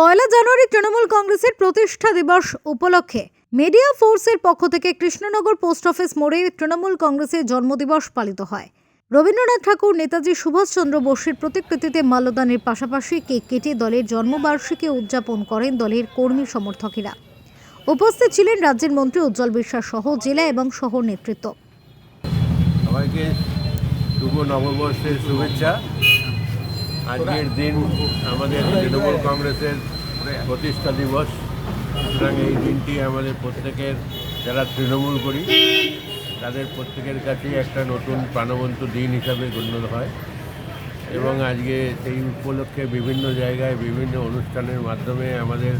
পয়লা জানুয়ারি তৃণমূল কংগ্রেসের প্রতিষ্ঠা দিবস উপলক্ষে মিডিয়া ফোর্সের পক্ষ থেকে কৃষ্ণনগর পোস্ট অফিস মোড়ে তৃণমূল কংগ্রেসের জন্মদিবস পালিত হয়। রবীন্দ্রনাথ ঠাকুর, নেতাজি সুভাষচন্দ্র বসুর প্রতিকৃতিতে মাল্যদানের পাশাপাশি কেক কেটে দলের জন্মবার্ষিকী উদযাপন করেন দলের কর্মী সমর্থকেরা। উপস্থিত ছিলেন রাজ্যের মন্ত্রী উজ্জ্বল বিশ্বাস সহ জেলা এবং শহর নেতৃত্ব। সবাইকে শুভ নববর্ষের শুভেচ্ছা। আজকের দিন আমাদের তৃণমূল কংগ্রেসের প্রতিষ্ঠা দিবস। সুতরাং এই দিনটি আমাদের প্রত্যেকের, যারা তৃণমূল করি, তাদের প্রত্যেকের কাছেই একটা নতুন প্রাণবন্ত দিন হিসাবে গণ্য হয়। এবং আজকে সেই উপলক্ষে বিভিন্ন জায়গায়, বিভিন্ন অনুষ্ঠানের মাধ্যমে আমাদের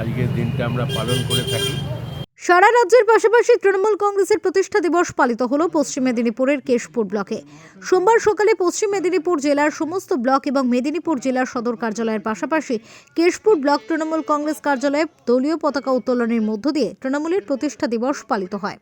আজকের দিনটা আমরা পালন করে থাকি। সারা রাজ্যের পাশাপাশি তৃণমূল কংগ্রেসের প্রতিষ্ঠা দিবস পালিত হল পশ্চিম মেদিনীপুরের কেশপুর ব্লকে। সোমবার সকালে পশ্চিম মেদিনীপুর জেলার সমস্ত ব্লক এবং মেদিনীপুর জেলার সদর কার্যালয়ের পাশাপাশি কেশপুর ব্লক তৃণমূল কংগ্রেস কার্যালয়ে দলীয় পতাকা উত্তোলনের মধ্য দিয়ে তৃণমূলের প্রতিষ্ঠা দিবস পালিত হয়।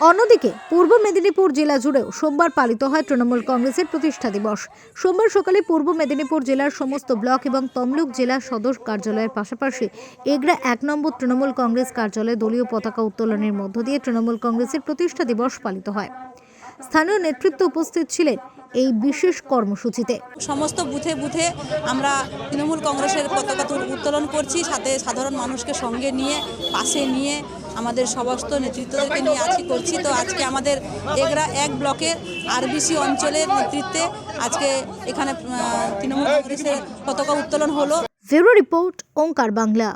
অন্যদিকে, পূর্ব মেদিনীপুর জেলা জুড়েও সোমবার পালিত হয় তৃণমূল কংগ্রেসের প্রতিষ্ঠা দিবস। সোমবার সকালে পূর্ব মেদিনীপুর জেলার সমস্ত ব্লক এবং তমলুক জেলা সদর কার্যালয়ের পাশাপাশি এগরা এক নম্বর তৃণমূল কংগ্রেস কার্যালয়ে দলীয় পতাকা উত্তোলনের মধ্য দিয়ে তৃণমূল কংগ্রেসের প্রতিষ্ঠা দিবস পালিত হয়। স্থানীয় নেতৃত্ব উপস্থিত ছিলেন এই বিশেষ কর্মসূচিতে। সমস্ত বুথে বুথে আমরা তৃণমূল কংগ্রেসের পতাকা তুল- উত্তোলন করছি, সাথে সাধারণ মানুষকে সঙ্গে নিয়ে, পাশে নিয়ে আমাদের সমস্ত নেতৃত্বদেরকে নিয়ে আজকে করছি। তো আজকে আমাদের এগরা এক ব্লকের আরবিসি অঞ্চলের নেতৃত্বে আজকে এখানে তৃণমূল কংগ্রেসের পতাকা উত্তোলন হলো। Bureau report, Omkar Bangla.